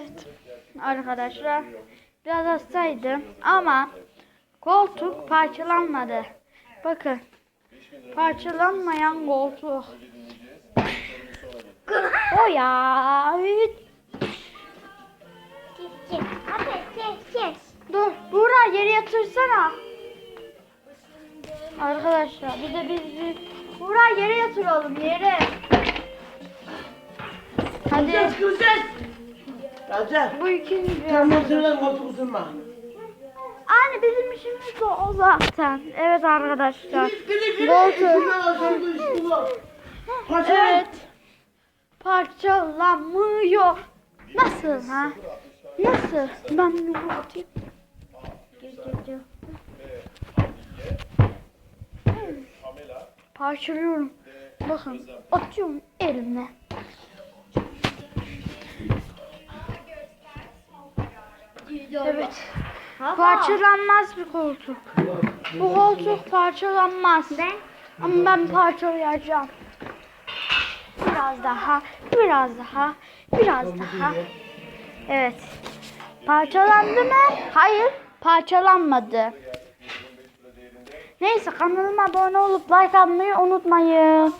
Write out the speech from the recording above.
Evet arkadaşlar biraz hastaydım ama koltuk parçalanmadı. Bakın parçalanmayan koltuk. O ya. Dur Buğra yere yatırsana. Arkadaşlar bir de biz Buğra yere yatıralım yere. Hadi Kız kız Raca. bu ikinci. Tam oturulan koltuk. Anne bizim işimiz de o zaten. Evet arkadaşlar. Koltuk. Evet. Parçalanmıyor. Nasıl ha? Nasıl? Ben bunu atayım. Gir, gir, gir. Parçalıyorum. Bakın atıyorum elimle. Evet. Parçalanmaz bir koltuk. Bu koltuk parçalanmaz. Ben Ama ben parçalayacağım. Biraz daha, biraz daha, biraz daha. Evet. Parçalandı mı? Hayır, parçalanmadı. Neyse kanalıma abone olup like atmayı unutmayın.